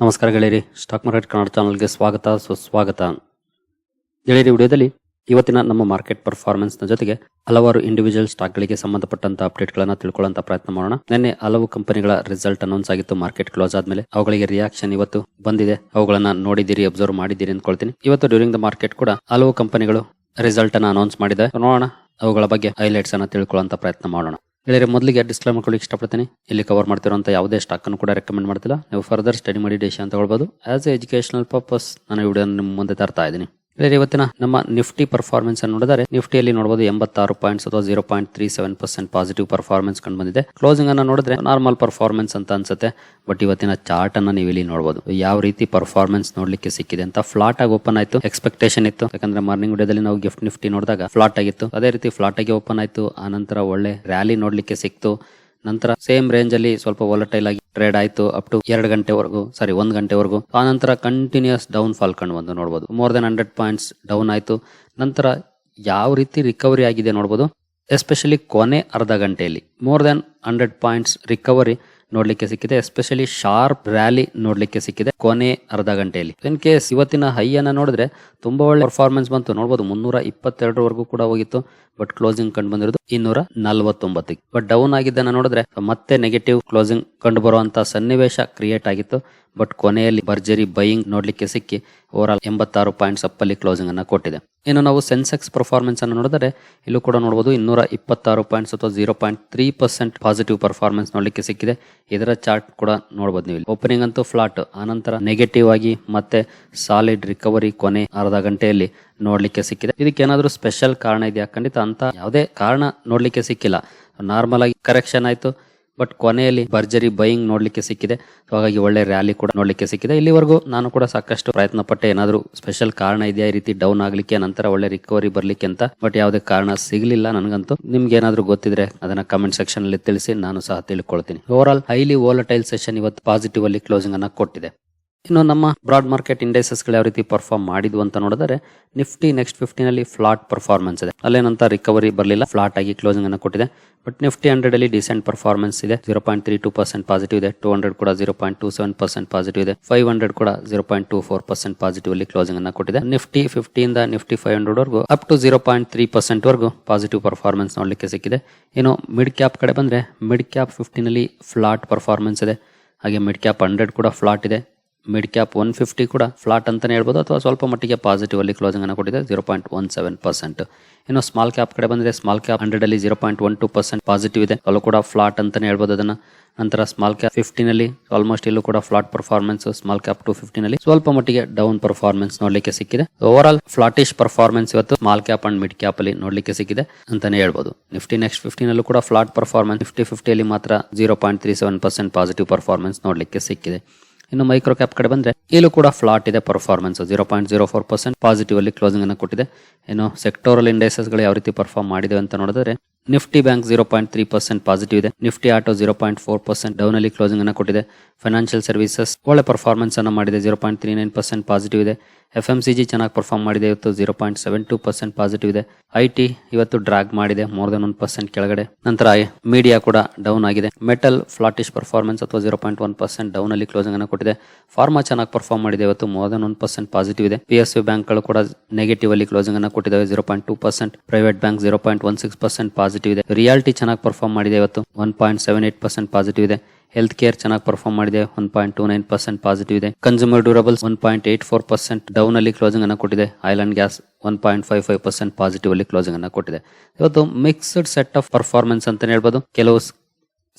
ನಮಸ್ಕಾರ ಗೆಳೆಯರಿ. Stock market Kannada ಚಾನಲ್ಗೆ ಸ್ವಾಗತ, ಸುಸ್ವಾಗತ. ಗೆಳೆಯರಿ, ವಿಡಿಯೋದಲ್ಲಿ ಇವತ್ತಿನ ನಮ್ಮ ಮಾರ್ಕೆಟ್ ಪರ್ಫಾರ್ಮೆನ್ಸ್ನ ಜೊತೆಗೆ ಹಲವಾರು ಇಂಡಿವಿಜುವಲ್ ಸ್ಟಾಕ್ ಗಳಿಗೆ ಸಂಬಂಧಪಟ್ಟಂತ ಅಪ್ಡೇಟ್ ಗಳನ್ನ ತಿಳ್ಕೊಳ್ಳುವಂತ ಪ್ರಯತ್ನ ಮಾಡೋಣ. ನಿನ್ನೆ ಹಲವು ಕಂಪನಿಗಳ ರಿಸಲ್ಟ್ ಅನೌನ್ಸ್ ಆಗಿತ್ತು ಮಾರ್ಕೆಟ್ ಕ್ಲೋಸ್ ಆದ್ಮೇಲೆ. ಅವುಗಳಿಗೆ ರಿಯಾಕ್ಷನ್ ಇವತ್ತು ಬಂದಿದೆ. ಅವುಗಳನ್ನ ನೋಡಿದ್ದೀರಿ ಅಬ್ಸರ್ವ್ ಮಾಡಿದ್ದೀರಿ ಅಂದ್ಕೊಳ್ತೀನಿ. ಇವತ್ತು ಡ್ಯೂರಿಂಗ್ ದ ಮಾರ್ಕೆಟ್ ಕೂಡ ಹಲವು ಕಂಪನಿಗಳು ರಿಸಲ್ಟ್ ಅನ್ನು ಅನೌನ್ಸ್ ಮಾಡಿದೆ ನೋಡೋಣ ಅವುಗಳ ಬಗ್ಗೆ ಹೈಲೈಟ್ಸ್ ಅನ್ನು ತಿಳ್ಕೊಳ್ಳುವಂತ ಪ್ರಯತ್ನ ಮಾಡೋಣ. ಗೆಳೆಯರೆ ಮೊದಲಿಗೆ ಡಿಸ್ಕ್ಲೇಮರ್ ಕೊಡಲಿಕ್ಕೆ ಇಷ್ಟಪಡ್ತೀನಿ. ಇಲ್ಲಿ ಕವರ್ ಮಾಡ್ತಿರೋಂಥ ಯಾವುದೇ ಸ್ಟಾಕನ್ನು ಕೂಡ ರೆಕಮೆಂಡ್ ಮಾಡ್ತಿಲ್ಲ. ನೀವು ಫರ್ದರ್ ಸ್ಟಡಿ ಮಾಡಿ ಡಿಶ್ ಅಂತ ಹೇಳ್ಬೋದು ಆಸ್ ಎ ಎಜುಕೇಶನಲ್ ಪರ್ಪಸ್ ನಾನು ವಿಡಿಯೋ ನಿಮ್ಮ ಮುಂದೆ ತರ್ತಾ ಇದ್ದೀನಿ. ಗೆಳೆಯರೆ ಇವತ್ತಿನ ನಮ್ಮ ನಿಫ್ಟಿ ಪರ್ಫಾರ್ಮೆನ್ಸ್ ಅನ್ನು ನೋಡಿದರೆ, ನಿಫ್ಟಿಯಲ್ಲಿ ನೋಡಬಹುದು ಎಂಬತ್ತಾರು ಪಾಯಿಂಟ್ಸ್ ಅಥವಾ zero point three seven percent positive performance ಕಂಡು ಬಂದಿದೆ. ಕ್ಲೋಸಿಂಗ್ ಅನ್ನು ನೋಡಿದ್ರೆ ನಾರ್ಮಲ್ ಪರ್ಫಾರ್ಮೆನ್ಸ್ ಅಂತ ಅನ್ಸುತ್ತೆ. ಬಟ್ ಇವತ್ತಿನ ಚಾರ್ಟ್ ಅನ್ನ ನೀವು ಇಲ್ಲಿ ನೋಡಬಹುದು ಯಾವ ರೀತಿ ಪರ್ಫಾರ್ಮೆನ್ಸ್ ನೋಡ್ಲಿಕ್ಕೆ ಸಿಕ್ಕಿದೆ ಅಂತ ಫ್ಲಾಟ್ ಆಗಿ ಓಪನ್ ಆಯ್ತು ಎಕ್ಸ್ಪೆಕ್ಟೇಷನ್ ಇತ್ತು. ಯಾಕಂದ್ರೆ ಮಾರ್ನಿಂಗ್ ವಿಡಿಯೋದಲ್ಲಿ ನಾವು ಗಿಫ್ಟ್ ನಿಫ್ಟಿ ನೋಡಿದಾಗ ಫ್ಲಾಟ್ ಆಗಿತ್ತು. ಅದೇ ರೀತಿ ಫ್ಲಾಟ್ ಆಗಿ ಓಪನ್ ಆಯ್ತು. ಆನಂತರ ಒಳ್ಳೆ ರ್ಯಾಲಿ ನೋಡ್ಲಿಕ್ಕೆ ಸಿಕ್ತು. ನಂತರ ಸೇಮ್ ರೇಂಜ್ ಅಲ್ಲಿ ಸ್ವಲ್ಪ ವಾಲಟೈಲ್ ಆಗಿ ಟ್ರೇಡ್ ಆಯ್ತು ಅಪ್ ಟು ಎರಡು ಗಂಟೆವರೆಗೂ ಸಾರಿ ಒಂದ್ ಗಂಟೆವರೆಗೂ. ಆ ನಂತರ ಕಂಟಿನ್ಯೂಸ್ ಡೌನ್ ಫಾಲ್ ಕಂಡು ಬಂದು ನೋಡಬಹುದು more than hundred points down ಆಯ್ತು. ನಂತರ ಯಾವ ರೀತಿ ರಿಕವರಿ ಆಗಿದೆ ನೋಡಬಹುದು ಎಸ್ಪೆಷಲಿ ಕೊನೆ ಅರ್ಧ ಗಂಟೆಯಲ್ಲಿ. More than hundred points recovery ನೋಡ್ಲಿಕ್ಕೆ ಸಿಕ್ಕಿದೆ. ಎಸ್ಪೆಷಲಿ ಶಾರ್ಪ್ ರ್ಯಾಲಿ ನೋಡ್ಲಿಕ್ಕೆ ಸಿಕ್ಕಿದೆ ಕೊನೆ ಅರ್ಧ ಗಂಟೆಯಲ್ಲಿ. ಇನ್ ಕೇಸ್ ಇವತ್ತಿನ ಹೈ ನೋಡಿದ್ರೆ ತುಂಬಾ ಒಳ್ಳೆ ಪರ್ಫಾರ್ಮೆನ್ಸ್ ಬಂತು. ನೋಡಬಹುದು ಮುನ್ನೂರ ಇಪ್ಪತ್ತೆರಡರವರೆಗೂ ಕೂಡ ಹೋಗಿತ್ತು. ಬಟ್ ಕ್ಲೋಸಿಂಗ್ ಕಂಡು ಬಂದಿರೋದು ಇನ್ನೂರ ನಲವತ್ತೊಂಬತ್ತಿಗೆ ಬಟ್ ಡೌನ್ ಆಗಿದ್ದನ್ನ ನೋಡಿದ್ರೆ ಮತ್ತೆ ನೆಗೆಟಿವ್ ಕ್ಲೋಸಿಂಗ್ ಕಂಡು ಬರುವಂತಹ ಸನ್ನಿವೇಶ ಕ್ರಿಯೇಟ್ ಆಗಿತ್ತು. ಬಟ್ ಕೊನೆಯಲ್ಲಿ ಭರ್ಜರಿ ಬೈಯಿಂಗ್ ನೋಡ್ಲಿಕ್ಕೆ ಸಿಕ್ಕಿ ಓವರ್ ಆಲ್ ಎಂಬತ್ತಾರು ಪಾಯಿಂಟ್ಸ್ ಅಪ್ಪಲ್ಲಿ ಕ್ಲೋಸಿಂಗ್ ಅನ್ನ ಕೊಟ್ಟಿದೆ. ಇನ್ನು ನಾವು ಸೆನ್ಸೆಕ್ಸ್ ಪರ್ಫಾರ್ಮೆನ್ಸ್ ಅನ್ನು ನೋಡಿದರೆ, ಇಲ್ಲೂ ಕೂಡ ನೋಡಬಹುದು ಇನ್ನೂರ ಇಪ್ಪತ್ತಾರು ಪಾಯಿಂಟ್ಸ್ ಅಥವಾ zero point three percent positive performance ನೋಡಲಿಕ್ಕೆ ಸಿಕ್ಕಿದೆ. ಇದರ ಚಾರ್ಟ್ ಕೂಡ ನೋಡಬಹುದು ನೀವು ಓಪನಿಂಗ್ ಅಂತೂ ಫ್ಲಾಟ್ ಆನಂತರ ನೆಗೆಟಿವ್ ಆಗಿ ಮತ್ತೆ ಸಾಲಿಡ್ ರಿಕವರಿ ಕೊನೆ ಅರ್ಧ ಗಂಟೆಯಲ್ಲಿ ನೋಡಲಿಕ್ಕೆ ಸಿಕ್ಕಿದೆ. ಇದಕ್ಕೆ ಏನಾದರೂ ಸ್ಪೆಷಲ್ ಕಾರಣ ಇದೆಯಾ? ಖಂಡಿತ ಅಂತ ಯಾವುದೇ ಕಾರಣ ನೋಡಲಿಕ್ಕೆ ಸಿಕ್ಕಿಲ್ಲ. ನಾರ್ಮಲ್ ಆಗಿ ಕರೆಕ್ಷನ್ ಆಯ್ತು. ಬಟ್ ಕೊನೆಯಲ್ಲಿ ಭರ್ಜರಿ ಬೈಯಿಂಗ್ ನೋಡ್ಲಿಕ್ಕೆ ಸಿಕ್ಕಿದೆ. ಸೊ ಹಾಗಾಗಿ ಒಳ್ಳೆ ರ್ಯಾಲಿ ಕೂಡ ನೋಡ್ಲಿಕ್ಕೆ ಸಿಕ್ಕಿದೆ. ಇಲ್ಲಿವರೆಗೂ ನಾನು ಕೂಡ ಸಾಕಷ್ಟು ಪ್ರಯತ್ನ ಪಟ್ಟೆ ಏನಾದರೂ ಸ್ಪೆಷಲ್ ಕಾರಣ ಇದೆಯಾ ಈ ರೀತಿ ಡೌನ್ ಆಗ್ಲಿಕ್ಕೆ, ನಂತರ ಒಳ್ಳೆ ರಿಕವರಿ ಬರ್ಲಿಕ್ಕೆ ಅಂತ. ಬಟ್ ಯಾವುದೇ ಕಾರಣ ಸಿಗ್ಲಿಲ್ಲ ನನಗಂತೂ. ನಿಮ್ಗೆ ಏನಾದ್ರು ಗೊತ್ತಿದ್ರೆ ಅದನ್ನ ಕಮೆಂಟ್ ಸೆಕ್ಷನ್ ಅಲ್ಲಿ ತಿಳಿಸಿ, ನಾನು ಸಹ ತಿಳ್ಕೊಳ್ತೀನಿ. Overall highly volatile session ಇವತ್ತು ಪಾಸಿಟಿವ್ ಅಲ್ಲಿ ಕ್ಲೋಸಿಂಗ್ ಅನ್ನ ಕೊಟ್ಟಿದೆ. ಇನ್ನು ನಮ್ಮ ಬ್ರಾಡ್ ಮಾರ್ಕೆಟ್ ಇಂಡೈಸಸ್ಗಳು ಯಾವ ರೀತಿ ಪರ್ಫಾರ್ಮ್ ಮಾಡಿದ್ವು ಅಂತ ನೋಡಿದರೆ, ನಿಫ್ಟಿ ನೆಕ್ಸ್ಟ್ ಫಿಫ್ಟಿನಲ್ಲಿ ಫ್ಲಾಟ್ ಪರ್ಫಾರ್ಮೆನ್ಸ್ ಇದೆ. ಅಲ್ಲೇನಂತ ರಿಕವರಿ ಬರಲಿಲ್ಲ. ಫ್ಲಾಟ್ ಆಗಿ ಕ್ಲೋಸಿಂಗ್ ಅನ್ನು ಕೊಟ್ಟಿದೆ. ಬಟ್ ನಿಫ್ಟಿ ಹಂಡ್ರೆಡ್ ಅಲ್ಲಿ ಡಿಸೆಂಟ್ ಪರ್ಫಾರ್ಮೆನ್ಸ್ ಇದೆ. Zero point three two percent positive ಇದೆ. ಟೂ ಹಂಡ್ರೆಡ್ ಕೂಡ zero point two seven percent positive ಇದೆ. ಫೈವ್ ಹಂಡ್ರೆಡ್ ಕೂಡ zero point two four percent positive ಅಲ್ಲಿ ಕ್ಲೋಸಿಂಗ್ ಅನ್ನು ಕೊಟ್ಟಿದೆ. ನಿಫ್ಟಿ ಫಿಫ್ಟಿಯಿಂದ ನಿಫ್ಟಿ ಫೈವ್ ಹಂಡ್ರೆಡ್ ವರೆಗೂ up to zero point three percent ವರೆಗೂ ಪಾಸಿಟಿವ್ ಪರ್ಫಾರ್ಮೆನ್ಸ್ ನೋಡಲಿಕ್ಕೆ ಸಿಕ್ಕಿದೆ. ಇನ್ನು ಮಿಡ್ ಕ್ಯಾಪ್ ಕಡೆ ಬಂದ್ರೆ ಮಿಡ್ ಕ್ಯಾಪ್ ಫಿಫ್ಟಿನಲ್ಲಿ ಫ್ಲಾಟ್ ಪರ್ಫಾರ್ಮೆನ್ಸ್ ಇದೆ. ಹಾಗೆ ಮಿಡ್ ಕ್ಯಾಪ್ ಹಂಡ್ರೆಡ್ ಕೂಡ ಫ್ಲಾಟ್ ಇದೆ. ಮಿಡ್ ಕ್ಯಾಪ್ ಒನ್ ಫಿಫ್ಟಿ ಕೂಡ ಫ್ಲಾಟ್ ಅಂತಲೇ ಹೇಳ್ಬೋದು, ಅಥವಾ ಸ್ವಲ್ಪ ಮಟ್ಟಿಗೆ ಪಾಸಿಟಿವ್ ಅಲ್ಲಿ ಕ್ಲೋಸಿಂಗ್ ಅನ್ನು ಕೊಟ್ಟಿದೆ zero point one seven percent ಇನ್ನು ಸ್ಮಾಲ್ ಕ್ಯಾಪ್ ಕಡೆ ಬಂದರೆ ಸ್ಮಾಲ್ ಕ್ಯಾಪ್ ಹಂಡ್ರೆಡ್ ಅಲ್ಲಿ zero point one two percent positive ಇದೆ. ಅಲ್ಲೂ ಕೂಡ ಫ್ಲಾಟ್ ಅಂತಲೇ ಹೇಳ್ಬೋದು ಅದನ್ನು. ನಂತರ ಸ್ಮಾಲ್ ಕ್ಯಾಪ್ ಫಿಫ್ಟಿನಲ್ಲಿ ಆಲ್ಮೋಸ್ಟ್ ಇಲ್ಲೂ ಕೂಡ flat performance small cap two ಫಿಫ್ಟಿನಲ್ಲಿ ಸ್ವಲ್ಪ ಮಟ್ಟಿಗೆ ಡೌನ್ ಪರ್ಫಾರ್ಮೆನ್ಸ್ ನೋಡಲಿಕ್ಕೆ ಸಿಕ್ಕಿದೆ. ಓವರ್ ಆಲ್ ಫ್ಲಾಟಿಶ್ ಪರ್ಫಾರ್ಮೆನ್ಸ್ ಇವತ್ತು small cap and mid cap ಅಲ್ಲಿ ನೋಡಲಿಕ್ಕೆ ಸಿಕ್ಕಿದೆ ಅಂತಾನೆ ಹೇಳ್ಬೋದು. ನಿಫ್ಟಿ ನೆಕ್ಸ್ಟ್ ಫಿಫ್ಟಿನಲ್ಲೂ ಕೂಡ ಫ್ಲಾಟ್ ಪರ್ಫಾರ್ಮೆನ್ಸ್ ಫಿಫ್ಟಿ ಫಿಫ್ಟಿಯಲ್ಲಿ ಮಾತ್ರ zero point three seven percent positive performance ನೋಡಲಿಕ್ಕೆ ಸಿಕ್ಕಿದೆ. ಇನ್ನು ಮೈಕ್ರೋ ಕ್ಯಾಪ್ ಕಡೆ ಬಂದ್ರೆ ಇಲ್ಲೂ ಕೂಡ ಫ್ಲಾಟ್ ಇದೆ performance zero point zero four percent positive ಅಲ್ಲಿ ಕ್ಲೋಸಿಂಗ್ ಅನ್ನು ಕೊಟ್ಟಿದೆ. ಇನ್ನು ಸೆಕ್ಟೋರಲ್ ಇಂಡೆಕ್ಸಸ್ಗಳು ಯಾವ ರೀತಿ ಪರ್ಫಾರ್ಮ್ ಮಾಡಿದೆ ಅಂತ ನೋಡಿದ್ರೆ Nifty bank zero point three percent positive ಇದೆ. Nifty auto zero point four percent down ಅಲ್ಲಿ ಕ್ಲೋಸಿಂಗ್ ಅನ್ನು ಕೊಟ್ಟಿದೆ. ಫೈನಾನ್ಷಿಯಲ್ ಸರ್ವಿಸಸ್ ಒಳ್ಳೆ ಪರ್ಫಾರ್ಮೆನ್ಸ್ ಅನ್ನು ಮಾಡಿದೆ zero point three nine percent positive ಇದೆ. ಎಫ್ ಎಂ ಸಿ ಜಿ ಚೆನ್ನಾಗಿ ಪರ್ಫಾರ್ಮ್ ಮಾಡಿದೆ. ಇವತ್ತು zero point seven two percent positive ಇದೆ. ಐ ಟಿ ಇವತ್ತು ಡ್ರಾಗ್ ಮಾಡಿದೆ ಮೋರ್ ದನ್ ಒನ್ ಪರ್ಸೆಂಟ್ ಕೆಳಗಡೆ. ನಂತರ ಮೀಡಿಯಾ ಕೂಡ ಡೌನ್ ಆಗಿದೆ. ಮೆಟಲ್ ಫ್ಲಾಟಿಶ್ ಪರ್ಫಾರ್ಮೆನ್ಸ್ ಅಥವಾ zero point one percent down ಅಲ್ಲಿ ಕ್ಲೋಸಿಂಗ್ ಅನ್ನು ಕೊಟ್ಟಿದೆ. ಫಾರ್ಮಾ ಚೆನ್ನಾಗಿ ಪರ್ಫಾರ್ಮ್ ಮಾಡಿದೆ. ಇವತ್ತು more than one percent positive ಇದೆ. ಪಿ ಎಸ್ ಯು ಬ್ಯಾಂಕ್ಗಳು ಕೂಡ ನೆಗೆಟಿವ್ ಅಲ್ಲಿ ಕ್ಲೋಸಿಂಗ್ ಅನ್ನು ಕೊಟ್ಟಿದ್ದಾವೆ. Zero point two percent private bank zero point one six percent positive ಇದೆ. ರಿಯಾಲಿಟಿ ಚೆನ್ನಾಗಿ ಪರ್ಫಾರ್ಮ್ ಮಾಡಿದೆ ಇವತ್ತು. One point seven eight percent positive ಇದೆ. ಹೆಲ್ತ್ ಕೇರ್ ಚೆನ್ನಾಗಿ ಪರ್ಫಾರ್ಮ್ ಮಾಡಿದೆ. One point two nine percent positive ಇದೆ. Consumer durables one point eight four percent down ಅಲ್ಲಿ closing ಅನ್ನು ಕೊಟ್ಟಿದೆ. Oil and gas one point five five percent positive ಅಲ್ಲಿ closing ಅನ್ನು ಕೊಟ್ಟಿದೆ. ಇವತ್ತು ಮಿಕ್ಸ್ಡ್ ಸೆಟ್ ಆಫ್ ಪರ್ಫಾರ್ಮೆನ್ಸ್ ಅಂತಾನೆ ಹೇಳ್ಬೋದು. ಕೆಲವು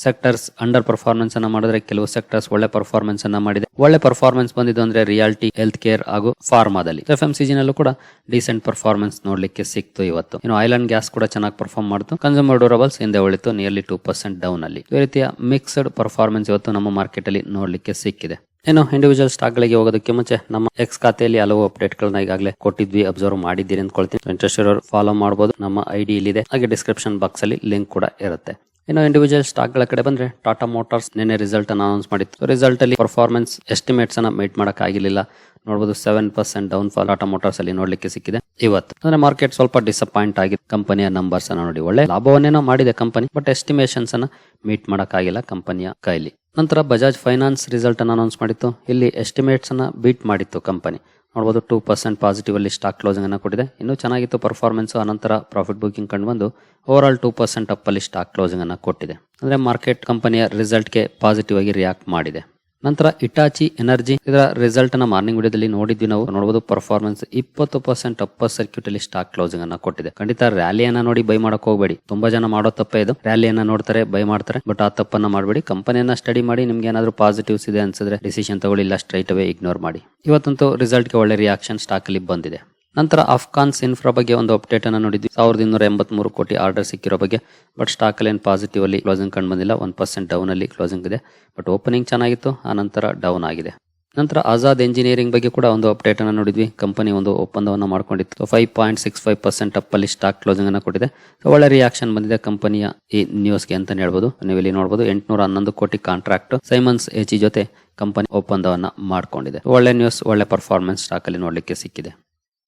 ಸೆಕ್ಟರ್ಸ್ ಅಂಡರ್ ಪರ್ಫಾರ್ಮೆನ್ಸ್ ಅನ್ನ ಮಾಡಿದ್ರೆ ಕೆಲವು ಸೆಕ್ಟರ್ಸ್ ಒಳ್ಳೆ ಪರ್ಫಾರ್ಮೆನ್ಸ್ ಅನ್ನ ಮಾಡಿದೆ. ಒಳ್ಳೆ ಪರ್ಫಾರ್ಮೆನ್ಸ್ ಬಂದಿದ್ದು ಅಂದ್ರೆ ರಿಯಾಲಿಟಿ ಹೆಲ್ತ್ ಕೇರ್ ಹಾಗೂ ಫಾರ್ಮಾದಲ್ಲಿ ಎಫ್ ಎಂ ನಲ್ಲೂ ಕೂಡ ಡಿಸೆಂಟ್ ಪರ್ಫಾರ್ಮೆನ್ಸ್ ನೋಡ್ಲಿಕ್ಕೆ ಸಿಕ್ತು ಇವತ್ತು. ಇನ್ನು ಅಂಡ್ ಗ್ಯಾಸ್ ಕೂಡ ಚೆನ್ನಾಗಿ ಪರ್ಫಾರ್ಮ್ ಮಾಡ್ತು. ಕನ್ಸ್ಯೂಮರ್ ಡ್ಯೂರಬಲ್ಸ್ ಹಿಂದೆ ಉಳಿತು ನಿಯರ್ಲಿ ಟೂ ಪರ್ಸೆಂಟ್ ಡೌನ್ ಅಲ್ಲಿ. ಈ ರೀತಿಯ ಮಿಕ್ಸ್ಡ್ ಪರ್ಫಾರ್ಮೆನ್ಸ್ ಇವತ್ತು ನಮ್ಮ ಮಾರ್ಕೆಟ್ ಅಲ್ಲಿ ನೋಡ್ಲಿಕ್ಕೆ ಸಿಕ್ಕಿದೆ. ಇನ್ನು ಇಂಡಿವಿಜುವಲ್ ಸ್ಟಾಕ್ ಗಳಿಗೆ ಹೋಗೋದಕ್ಕೆ ಮುಂಚೆ ನಮ್ಮ ಎಕ್ಸ್ ಖಾತೆಯಲ್ಲಿ ಹಲವು ಅಪ್ಡೇಟ್ ಗಳನ್ನ ಈಗಾಗಲೇ ಕೊಟ್ಟಿದ್ವಿ ಅಬ್ಸರ್ವ್ ಮಾಡಿದ್ದೀರಿ ಅಂದ್ಕೊಳ್ತೀನಿ. ಇಂಟ್ರೆಸ್ಟ್ ಇರೋರು ಫಾಲೋ ಮಾಡಬಹುದು ನಮ್ಮ ಐಡಿ ಇಲ್ಲಿದೆ. ಹಾಗೆ ಡಿಸ್ಕ್ರಿಪ್ಷನ್ ಬಾಕ್ಸ್ ಅಲ್ಲಿ ಲಿಂಕ್ ಕೂಡ ಇರುತ್ತೆ. ಇನ್ನು ಇಂಡಿವಿಜುವಲ್ ಸ್ಟಾಕ್ಗಳ ಕಡೆ ಬಂದ್ರೆ ಟಾಟಾ ಮೋಟಾರ್ಸ್ ನಿನ್ನೆ ರಿಸಲ್ಟ್ ಅನ್ನು ಅನೌನ್ಸ್ ಮಾಡಿತ್ತು. ರಿಸಲ್ಟ್ ಅಲ್ಲಿ ಪರ್ಫಾರ್ಮೆನ್ಸ್ ಎಸ್ಟಿಮೇಟ್ಸ್ ಅನ್ನ ಮೀಟ್ ಮಾಡಕ್ ಆಗಿರ್ಲಿಲ್ಲ. ನೋಡಬಹುದು seven percent down fall Tata Motors ಅಲ್ಲಿ ನೋಡ್ಲಿಕ್ಕೆ ಸಿಕ್ಕಿದೆ. ಇವತ್ತು ಅಂದ್ರೆ ಮಾರ್ಕೆಟ್ ಸ್ವಲ್ಪ ಡಿಸಪಾಯಿಂಟ್ ಆಗಿದೆ ಕಂಪನಿಯ ನಂಬರ್ಸ್ ಅನ್ನ ನೋಡಿ. ಒಳ್ಳೆ ಲಾಭವನ್ನೇನೋ ಮಾಡಿದೆ ಕಂಪನಿ ಬಟ್ ಎಸ್ಟಿಮೇಷನ್ಸ್ ಅನ್ನ ಮೀಟ್ ಮಾಡಕ್ ಆಗಿಲ್ಲ ಕಂಪನಿಯ ಕೈಲಿ. ನಂತರ ಬಜಾಜ್ ಫೈನಾನ್ಸ್ ರಿಸಲ್ಟ್ ಅನ್ನು ಅನೌನ್ಸ್ ಮಾಡಿತ್ತು. ಇಲ್ಲಿ ಎಸ್ಟಿಮೇಟ್ಸ್ ಅನ್ನ ಬೀಟ್ ಮಾಡಿತ್ತು ಕಂಪನಿ ನೋಡಬಹುದು ಟೂ ಪರ್ಸೆಂಟ್ ಪಾಸಿಟಿವ್ ಅಲ್ಲಿ ಸ್ಟಾಕ್ ಕ್ಲೋಸಿಂಗ್ ಅನ್ನು ಕೊಟ್ಟಿದೆ. ಇನ್ನೂ ಚೆನ್ನಾಗಿತ್ತು ಪರ್ಫಾರ್ಮೆನ್ಸ್ ಅನಂತರ ಪ್ರಾಫಿಟ್ ಬುಕಿಂಗ್ ಕಂಡು ಬಂದು over all two percent up ಅಲ್ಲಿ ಸ್ಟಾಕ್ ಕ್ಲೋಸಿಂಗ್ ಅನ್ನು ಕೊಟ್ಟಿದೆ. ಅಂದ್ರೆ ಮಾರ್ಕೆಟ್ ಕಂಪನಿಯ ರಿಸಲ್ಟ್ಗೆ ಪಾಸಿಟಿವ್ ಆಗಿ ರಿಯಾಕ್ಟ್ ಮಾಡಿದೆ. ನಂತರ ಇಟಾಚಿ ಎನರ್ಜಿ ಇದರ ರಿಸಲ್ಟ್ನ ಮಾರ್ನಿಂಗ್ ವಿಡಿಯೋದಲ್ಲಿ ನೋಡಿದ್ವಿ ನಾವು. ನೋಡಬಹುದು ಪರ್ಫಾರ್ಮೆನ್ಸ್ ಇಪ್ಪತ್ತು ಪರ್ಸೆಂಟ್ ಅಪ್ಪರ್ ಸರ್ಕ್ಯೂಟ್ ಅಲ್ಲಿ ಸ್ಟಾಕ್ ಕ್ಲೋಸಿಂಗ್ ಅನ್ನ ಕೊಟ್ಟಿದೆ. ಖಂಡಿತ ರ್ಯಾಲಿಯನ್ನ ನೋಡಿ ಬೈ ಮಾಡಕ್ ಹೋಗಬೇಡಿ. ತುಂಬಾ ಜನ ಮಾಡೋ ತಪ್ಪೇ ಇದು. ರ್ಯಾಲಿಯನ್ನ ನೋಡ್ತಾರೆ ಬೈ ಮಾಡ್ತಾರೆ ಬಟ್ ಆ ತಪ್ಪನ್ನ ಮಾಡಬೇಡಿ. ಕಂಪನಿಯನ್ನ ಸ್ಟಡಿ ಮಾಡಿ, ನಿಮ್ಗೆ ಏನಾದ್ರು ಪಾಸಿಟಿವ್ಸ್ ಇದೆ ಅನ್ಸಿದ್ರೆ ಡಿಸಿಷನ್ ತಗೊಳ್ಳಿ, ಇಲ್ಲ ಸ್ಟ್ರೈಟ್ ಅವೇ ಇಗ್ನೋರ್ ಮಾಡಿ. ಇವತ್ತಂತೂ ರಿಸಲ್ಟ್ಗೆ ಒಳ್ಳೆ ರಿಯಾಕ್ಷನ್ ಸ್ಟಾಕ್ ಅಲ್ಲಿ ಬಂದಿದೆ. ನಂತರ ಅಫ್ಘಾನ್ಸ್ ಇನ್ಫ್ರಾ ಬಗ್ಗೆ ಒಂದು ಅಪ್ಡೇಟ್ ಅನ್ನು ನೋಡಿದ್ವಿ. ಸಾವಿರದ ಇನ್ನೂರ ಎಂಬತ್ಮೂರು ಕೋಟಿ ಆರ್ಡರ್ ಸಿಕ್ಕಿರೋ ಬಗ್ಗೆ ಬಟ್ ಸ್ಟಾಕ್ ಅಲ್ಲಿ ಏನು ಪಾಸಿಟಿವ್ ಅಲ್ಲಿ ಕ್ಲೋಸಿಂಗ್ ಕಂಡು ಬಂದಿಲ್ಲ. ಒನ್ ಪರ್ಸೆಂಟ್ ಡೌನ್ ಅಲ್ಲಿ ಕ್ಲೋಸಿಂಗ್ ಇದೆ. ಬಟ್ ಓಪನಿಂಗ್ ಚೆನ್ನಾಗಿತ್ತು, ಆ ನಂತರ ಡೌನ್ ಆಗಿದೆ. ನಂತರ ಆಜಾದ್ ಇಂಜಿನಿಯರಿಂಗ್ ಬಗ್ಗೆ ಕೂಡ ಒಂದು ಅಪ್ಡೇಟ್ ಅನ್ನು ನೋಡಿದ್ವಿ. ಕಂಪನಿ ಒಂದು ಒಪ್ಪಂದವನ್ನು ಮಾಡ್ಕೊಂಡಿತ್ತು. Five point six five percent up ಅಲ್ಲಿ ಸ್ಟಾಕ್ ಕ್ಲೋಸಿಂಗ್ ಅನ್ನು ಕೊಟ್ಟಿದೆ. ಸೊ ಒಳ್ಳೆ ರಿಯಾಕ್ಷನ್ ಬಂದಿದೆ ಕಂಪನಿಯ ಈ ನ್ಯೂಸ್ಗೆ ಅಂತ ಹೇಳ್ಬೋದು. ನೀವು ಇಲ್ಲಿ ನೋಡಬಹುದು ಎಂಟುನೂರ ಹನ್ನೊಂದು ಕೋಟಿ ಕಾಂಟ್ರಾಕ್ಟ್ ಸೈಮನ್ಸ್ ಎಚಿ ಜೊತೆ ಕಂಪನಿ ಒಪ್ಪಂದವನ್ನು ಮಾಡ್ಕೊಂಡಿದೆ. ಒಳ್ಳೆ ನ್ಯೂಸ್ ಒಳ್ಳೆ ಪರ್ಫಾರ್ಮೆನ್ಸ್ ಸ್ಟಾಕ್ ಅಲ್ಲಿ ನೋಡಲಿಕ್ಕೆ ಸಿಕ್ಕಿದೆ.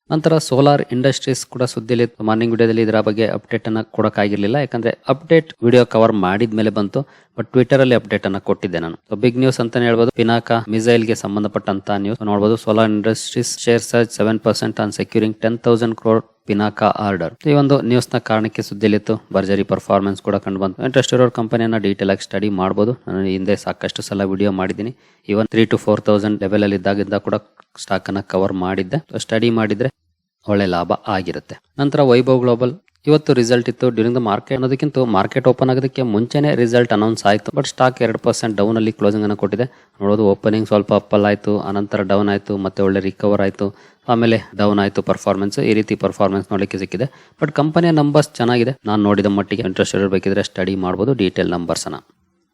ನಂತರ ಸೋಲಾರ್ ಇಂಡಸ್ಟ್ರೀಸ್ ಕೂಡ ಸುದ್ದಿಯಲ್ಲಿ ಮಾರ್ನಿಂಗ್ ವಿಡಿಯೋದಲ್ಲಿ ಇದರ ಬಗ್ಗೆ ಅಪ್ಡೇಟ್ ಅನ್ನ ಕೊಡಕ್ಕಾಗಿರ್ಲಿಲ್ಲ. ಯಾಕಂದ್ರೆ ಅಪ್ಡೇಟ್ ವಿಡಿಯೋ ಕವರ್ ಮಾಡಿದ ಮೇಲೆ ಬಂತು ಬಟ್ ಟ್ವಿಟರ್ ಅಲ್ಲಿ ಅಪ್ಡೇಟ್ ಅನ್ನ ಕೊಟ್ಟಿದ್ದೆ ನಾನು. ಬಿಗ್ ನ್ಯೂಸ್ ಅಂತಾನೆ ಹೇಳ್ಬೋದು. ಪಿನಾಕ ಮಿಸೈಲ್ಗೆ ಸಂಬಂಧಪಟ್ಟಂತ ನ್ಯೂಸ್ ನೋಡಬಹುದು solar industries share surge seven percent on securing ten thousand crore Pinaka order. ಈ ಒಂದು ನ್ಯೂಸ್ನ ಕಾರಣಕ್ಕೆ ಸುದ್ದಿಲಿತ್ತು ಭರ್ಜರಿ ಪರ್ಫಾರ್ಮೆನ್ಸ್ ಕೂಡ ಕಂಡು ಬಂತು. ಇಂಟ್ರೆಸ್ಟ್ ಇರೋರ್ ಕಂಪನಿಯನ್ನ ಡೀಟೇಲ್ ಆಗಿ ಸ್ಟಡಿ ಮಾಡಬಹುದು ನಾನು ಹಿಂದೆ ಸಾಕಷ್ಟು ಸಲ ವಿಡಿಯೋ ಮಾಡಿದ್ದೀನಿ. Even three to four thousand level ಅಲ್ಲಿ ಇದ್ದಾಗಿಂದ ಕೂಡ ಸ್ಟಾಕ್ ಅನ್ನ ಕವರ್ ಮಾಡಿದ್ದೆ. ಸ್ಟಡಿ ಮಾಡಿದ್ರೆ ಒಳ್ಳೆ ಲಾಭ ಆಗಿರುತ್ತೆ. ನಂತರ ವೈಭವ್ ಗ್ಲೋಬಲ್ ಇವತ್ತು ರಿಸಲ್ಟ್ ಇತ್ತು. ಡ್ಯೂರಿಂಗ್ ದ ಮಾರ್ಕೆಟ್ ಅನ್ನೋದಕ್ಕಿಂತ ಮಾರ್ಕೆಟ್ ಓಪನ್ ಆಗೋದಕ್ಕೆ ಮುಂಚೆನೆ ರಿಸಲ್ಟ್ ಅನೌನ್ಸ್ ಆಯಿತು. ಬಟ್ ಸ್ಟಾಕ್ ಎರಡು ಪರ್ಸೆಂಟ್ ಡೌನ್ ಅಲ್ಲಿ ಕ್ಲೋಸಿಂಗ್ ಅನ್ನು ಕೊಟ್ಟಿದೆ. ನೋಡೋದು ಓಪನಿಂಗ್ ಸ್ವಲ್ಪ ಅಪ್ಪಲ್ ಆಯಿತು. ಅನಂತರ ಡೌನ್ ಆಯಿತು. ಮತ್ತೆ ಒಳ್ಳೆ ರಿಕವರ್ ಆಯಿತು. ಆಮೇಲೆ ಡೌನ್ ಆಯಿತು ಪರ್ಫಾರ್ಮೆನ್ಸ್ ಈ ರೀತಿ ಪರ್ಫಾರ್ಮೆನ್ಸ್ ನೋಡಲಿಕ್ಕೆ ಸಿಕ್ಕಿದೆ. ಬಟ್ ಕಂಪನಿಯ ನಂಬರ್ಸ್ ಚೆನ್ನಾಗಿದೆ. ನಾನು ನೋಡಿದ ಮಟ್ಟಿಗೆ ಇಂಟ್ರೆಸ್ಟ್ ಇರಬೇಕಿದ್ರೆ ಸ್ಟಡಿ ಮಾಡ್ಬೋದು. ಡೀಟೇಲ್ ನಂಬರ್ಸ್ ಅನ್ನ.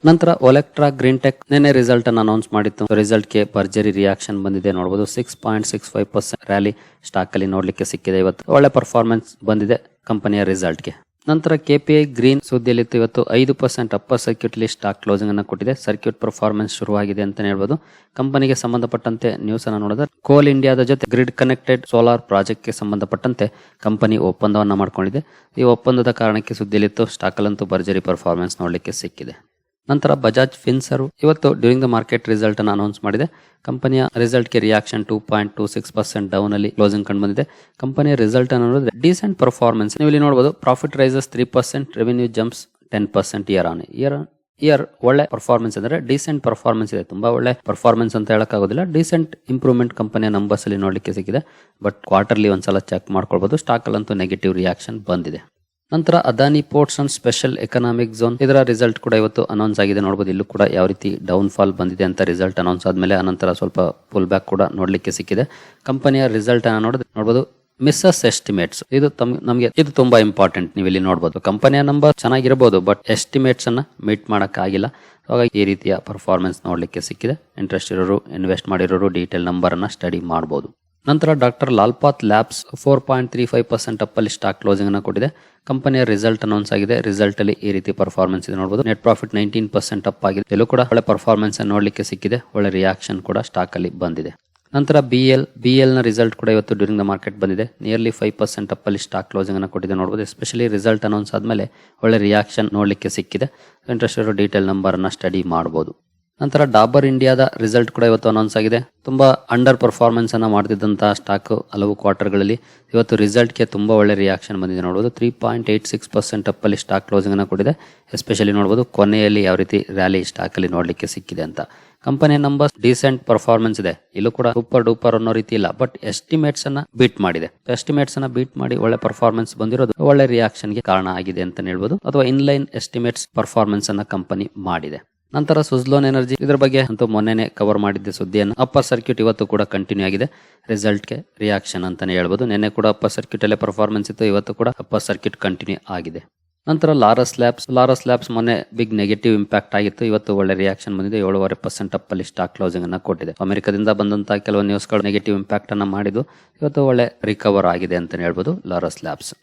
ನಂತರ ಒಲೆಕ್ಟ್ರಾ ಗ್ರೀನ್ ಟೆಕ್ ನಿನ್ನೆ ರಿಸಲ್ಟ್ ಅನ್ನು ಅನೌನ್ಸ್ ಮಾಡಿತ್ತು. ರಿಸಲ್ಟ್ಗೆ ಭರ್ಜರಿ ರಿಯಾಕ್ಷನ್ ಬಂದಿದೆ. ನೋಡಬಹುದು six point six five percent rally stock ಅಲ್ಲಿ ನೋಡ್ಲಿಕ್ಕೆ ಸಿಕ್ಕಿದೆ ಇವತ್ತು. ಒಳ್ಳೆ ಪರ್ಫಾರ್ಮೆನ್ಸ್ ಬಂದಿದೆ. ಕಂಪನಿಯ ರಿಸಲ್ಟ್ಗೆ ನಂತರ ಕೆಪಿಐ ಗ್ರೀನ್ ಸುದ್ದಿಯಲ್ಲಿತ್ತು. ಇವತ್ತು ಐದು ಪರ್ಸೆಂಟ್ ಅಪ್ಪರ್ ಸರ್ಕ್ಯೂಟ್ ಲಿ ಸ್ಟಾಕ್ ಕ್ಲೋಸಿಂಗ್ ಅನ್ನು ಕೊಟ್ಟಿದೆ. ಸರ್ಕ್ಯೂಟ್ ಪರ್ಫಾರ್ಮೆನ್ಸ್ ಶುರುವಾಗಿದೆ ಅಂತ ಹೇಳ್ಬೋದು. ಕಂಪನಿಗೆ ಸಂಬಂಧಪಟ್ಟಂತೆ ನ್ಯೂಸ್ ಅನ್ನು ನೋಡಿದ್ರೆ, ಕೋಲ್ ಇಂಡಿಯಾದ ಜೊತೆ ಗ್ರಿಡ್ ಕನೆಕ್ಟೆಡ್ ಸೋಲಾರ್ ಪ್ರಾಜೆಕ್ಟ್ಗೆ ಸಂಬಂಧಪಟ್ಟಂತೆ ಕಂಪನಿ ಒಪ್ಪಂದವನ್ನು ಮಾಡಿಕೊಂಡಿದೆ. ಈ ಒಪ್ಪಂದದ ಕಾರಣಕ್ಕೆ ಸುದ್ದಿಯಲ್ಲಿತ್ತು ಸ್ಟಾಕ್ ಅಲ್ಲಂತೂ ಭರ್ಜರಿ ಪರ್ಫಾರ್ಮೆನ್ಸ್ ನೋಡಲಿಕ್ಕೆ ಸಿಕ್ಕಿದೆ. ನಂತರ ಬಜಾಜ್ ಫಿನ್ಸರ್ ಇವತ್ತು ಡ್ಯೂರಿಂಗ್ ದ ಮಾರ್ಕೆಟ್ ರಿಸಲ್ಟ್ ಅನ್ನು ಅನೌನ್ಸ್ ಮಾಡಿದೆ. ಕಂಪನಿಯ ರಿಸಲ್ಟ್ಗೆ reaction two point two six percent down ಅಲ್ಲಿ ಕ್ಲೋಸಿಂಗ್ ಕಂಡು ಬಂದಿದೆ. ಕಂಪನಿಯ ರಿಸಲ್ಟ್ ಅನ್ನು ನೋಡಿದ್ರೆ ಡೀಸೆಂಟ್ ಪರ್ಫಾರ್ಮೆನ್ಸ್ ನೀವು ಇಲ್ಲಿ ನೋಡಬಹುದು profit rises three percent revenue jumps ten percent year on year year ಒಳ್ಳೆ ಪರ್ಫಾರ್ಮೆನ್ಸ್ ಅಂದ್ರೆ ಡೀಸೆಂಟ್ ಪರ್ಫಾರ್ಮೆನ್ಸ್ ಇದೆ. ತುಂಬಾ ಒಳ್ಳೆ ಪರ್ಫಾರ್ಮೆನ್ಸ್ ಅಂತ ಹೇಳಕ್ಕಾಗೋದಿಲ್ಲ. ಡೀಸೆಂಟ್ ಇಂಪ್ರೂವ್ಮೆಂಟ್ ಕಂಪನಿಯ ನಂಬರ್ಸ್ ಅಲ್ಲಿ ನೋಡಲಿಕ್ಕೆ ಸಿಕ್ಕಿದೆ. ಬಟ್ ಕ್ವಾರ್ಟರ್ಲಿ ಒಂದ್ಸಲ ಚೆಕ್ ಮಾಡ್ಕೊಳ್ಬಹುದು ಸ್ಟಾಕ್ ಅಲ್ಲಂತೂ ನೆಗೆಟಿವ್ ರಿಯಾಕ್ಷನ್ ಬಂದಿದೆ. ನಂತರ Adani ports and special economic zone. ಇದರ ರಿಸಲ್ಟ್ ಕೂಡ ಇವತ್ತು ಅನೌನ್ಸ್ ಆಗಿದೆ. ನೋಡಬಹುದು ಇಲ್ಲೂ ಕೂಡ ಯಾವ ರೀತಿ ಡೌನ್ ಫಾಲ್ ಬಂದಿದೆ ಅಂತ ರಿಸಲ್ಟ್ ಅನೌನ್ಸ್ ಆದ್ಮೇಲೆ ಅನಂತರ ಸ್ವಲ್ಪ ಪುಲ್ ಬ್ಯಾಕ್ ಕೂಡ ನೋಡ್ಲಿಕ್ಕೆ ಸಿಕ್ಕಿದೆ. ಕಂಪನಿಯ ರಿಸಲ್ಟ್ ಅನ್ನ ನೋಡಿದ್ರೆ ನೋಡಬಹುದು ಮಿಸ್ಸಸ್ ಎಸ್ಟಿಮೇಟ್ಸ್ ಇದು ನಮಗೆ ಇದು ತುಂಬಾ ಇಂಪಾರ್ಟೆಂಟ್ ನೀವು ಇಲ್ಲಿ ನೋಡಬಹುದು ಕಂಪನಿಯ ನಂಬರ್ ಚೆನ್ನಾಗಿರಬಹುದು ಬಟ್ ಎಸ್ಟಿಮೇಟ್ಸ್ ಅನ್ನ ಮೀಟ್ ಮಾಡಕ್ ಆಗಿಲ್ಲ ಹಾಗಾಗಿ ಈ ರೀತಿಯ ಪರ್ಫಾರ್ಮೆನ್ಸ್ ನೋಡ್ಲಿಕ್ಕೆ ಸಿಕ್ಕಿದೆ. ಇಂಟ್ರೆಸ್ಟ್ ಇರೋರು ಇನ್ವೆಸ್ಟ್ ಮಾಡಿರೋರು ಡೀಟೇಲ್ ನಂಬರ್ ಅನ್ನ ಸ್ಟಡಿ ಮಾಡಬಹುದು ನಂತರ doctor Lalpath labs four point three five percent up ಅಲ್ಲಿ ಸ್ಟಾಕ್ ಕ್ಲೋಸಿಂಗ್ ಅನ್ನು ಕೊಟ್ಟಿದೆ. ಕಂಪನಿಯ ರಿಸಲ್ಟ್ ಅನೌನ್ಸ್ ಆಗಿದೆ. ರಿಸಲ್ಟ್ ಅಲ್ಲಿ ಈ ರೀತಿ ಪರ್ಫಾರ್ಮೆನ್ಸ್ ಇದೆ ನೋಡಬಹುದು net profit nineteen percent up ಆಗಿದೆ. ಎಲ್ಲೂ ಕೂಡ ಒಳ್ಳೆ ಪರ್ಫಾರ್ಮೆನ್ಸ್ ನೋಡಲಿಕ್ಕೆ ಸಿಕ್ಕಿದೆ. ಒಳ್ಳೆ ರಿಯಾಕ್ಷನ್ ಕೂಡ ಸ್ಟಾಕ್ ಅಲ್ಲಿ ಬಂದಿದೆ. ನಂತರ ಬಿ ಎಲ್ ಬಿ ಎಲ್ನ ರಿಸಲ್ಟ್ ಕೂಡ ಇವತ್ತು ಡ್ಯೂರಿಂಗ್ ದ ಮಾರ್ಕೆಟ್ ಬಂದಿದೆ. ನಿಯರ್ಲಿ ಫೈವ್ ಪರ್ಸೆಂಟ್ ಅಪ್ ಅಲ್ಲಿ ಸ್ಟಾಕ್ ಕ್ಲೋಸಿಂಗ್ ಅನ್ನು ಕೊಟ್ಟಿದೆ ನೋಡಬಹುದು ಎಸ್ಪೆಷಲಿ ರಿಸಲ್ಟ್ ಅನೌನ್ಸ್ ಆದ್ಮೇಲೆ ಒಳ್ಳೆ ರಿಯಾಕ್ಷನ್ ನೋಡಲಿಕ್ಕೆ ಸಿಕ್ಕಿದೆ. ಇಂಟ್ರೆಸ್ಟ್ ಇರೋ ಡೀಟೇಲ್ ನಂಬರ್ ಅನ್ನ ಸ್ಟಡಿ ಮಾಡಬಹುದು ನಂತರ ಡಾಬರ್ ಇಂಡಿಯಾದ ರಿಸಲ್ಟ್ ಕೂಡ ಇವತ್ತು ಅನೌನ್ಸ್ ಆಗಿದೆ. ತುಂಬಾ ಅಂಡರ್ ಪರ್ಫಾರ್ಮೆನ್ಸ್ ಅನ್ನು ಮಾಡ್ತಿದ್ದಂತಹ ಸ್ಟಾಕ್ ಹಲವು ಕ್ವಾರ್ಟರ್ಗಳಲ್ಲಿ ಇವತ್ತು ರಿಸಲ್ಟ್ಗೆ ತುಂಬಾ ಒಳ್ಳೆ ರಿಯಾಕ್ಷನ್ ಬಂದಿದೆ ನೋಡಬಹುದು three point eight six percent up ಅಲ್ಲಿ ಸ್ಟಾಕ್ ಕ್ಲೋಸಿಂಗ್ ಅನ್ನು ಕೊಟ್ಟಿದೆ. ಎಸ್ಪೆಷಲಿ ನೋಡಬಹುದು ಕೊನೆಯಲ್ಲಿ ಯಾವ ರೀತಿ ರ್ಯಾಲಿ ಸ್ಟಾಕ್ ಅಲ್ಲಿ ನೋಡ್ಲಿಕ್ಕೆ ಸಿಕ್ಕಿದೆ ಅಂತ. ಕಂಪನಿಯ ನಂಬರ್ ಡೀಸೆಂಟ್ ಪರ್ಫಾರ್ಮೆನ್ಸ್ ಇದೆ. ಇಲ್ಲೂ ಕೂಡ ಸೂಪರ್ ಡೂಪರ್ ಅನ್ನೋ ರೀತಿ ಇಲ್ಲ ಬಟ್ ಎಸ್ಟಿಮೇಟ್ಸ್ ಅನ್ನ ಬೀಟ್ ಮಾಡಿದೆ. ಎಸ್ಟಿಮೇಟ್ಸ್ ಅನ್ನ ಬೀಟ್ ಮಾಡಿ ಒಳ್ಳೆ ಪರ್ಫಾರ್ಮೆನ್ಸ್ ಬಂದಿರೋದು ಒಳ್ಳೆ ರಿಯಾಕ್ಷನ್ಗೆ ಕಾರಣ ಆಗಿದೆ ಅಂತ ಹೇಳ್ಬೋದು. ಅಥವಾ ಇನ್ಲೈನ್ ಎಸ್ಟಿಮೇಟ್ಸ್ ಪರ್ಫಾರ್ಮೆನ್ಸ್ ಅನ್ನ ಕಂಪನಿ ಮಾಡಿದೆ. ನಂತರ ಸುಜ್ಲೋನ್ ಎನರ್ಜಿ ಇದರ ಬಗ್ಗೆ ಅಂತೂ ಮೊನ್ನೆನೆ ಕವರ್ ಮಾಡಿದ್ದ ಸುದ್ದಿಯನ್ನು. ಅಪ್ಪರ್ ಸರ್ಕ್ಯೂಟ್ ಇವತ್ತು ಕೂಡ ಕಂಟಿನ್ಯೂ ಆಗಿದೆ. ರಿಸಲ್ಟ್ಗೆ ರಿಯಾಕ್ಷನ್ ಅಂತಾನೆ ಹೇಳ್ಬೋದು. ನಿನ್ನೆ ಕೂಡ ಅಪ್ಪರ್ ಸರ್ಕ್ಯೂಟ್ ಅಲ್ಲೇ ಪರ್ಫಾರ್ಮೆನ್ಸ್ ಇತ್ತು. ಇವತ್ತು ಕೂಡ ಅಪ್ಪರ್ ಸರ್ಕ್ಯೂಟ್ ಕಂಟಿನ್ಯೂ ಆಗಿದೆ. ನಂತರ ಲಾರಸ್ ಲ್ಯಾಬ್ಸ್ ಲಾರಸ್ ಲ್ಯಾಬ್ಸ್ ಮೊನ್ನೆ ಬಿಗ್ ನೆಗೆಟಿವ್ ಇಂಪ್ಯಾಕ್ಟ್ ಆಗಿತ್ತು. ಇವತ್ತು ಒಳ್ಳೆ ರಿಯಾಕ್ಷನ್ ಬಂದಿದೆ. ಏಳುವರೆ ಪರ್ಸೆಂಟ್ ಅಪ್ ಅಲ್ಲಿ ಸ್ಟಾಕ್ ಕ್ಲೋಸಿಂಗ್ ಅನ್ನು ಕೊಟ್ಟಿದೆ. ಅಮೆರಿಕದಿಂದ ಬಂದಂತಹ ಕೆಲವು ನ್ಯೂಸ್ಗಳು ನೆಗೆಟಿವ್ ಇಂಪ್ಯಾಕ್ಟ್ ಅನ್ನು ಮಾಡಿದ್ದು. ಇವತ್ತು ಒಳ್ಳೆ ರಿಕವರ್ ಆಗಿದೆ ಅಂತಾನೆ ಹೇಳ್ಬೋದು ಲಾರಸ್ ಲ್ಯಾಬ್ಸ್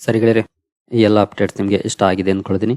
ಸರಿಗಳಿರಿ ಈ ಎಲ್ಲ ಅಪ್ಡೇಟ್ಸ್ ನಿಮಗೆ ಇಷ್ಟ ಆಗಿದೆ ಅಂದ್ಕೊಳ್ತೀನಿ.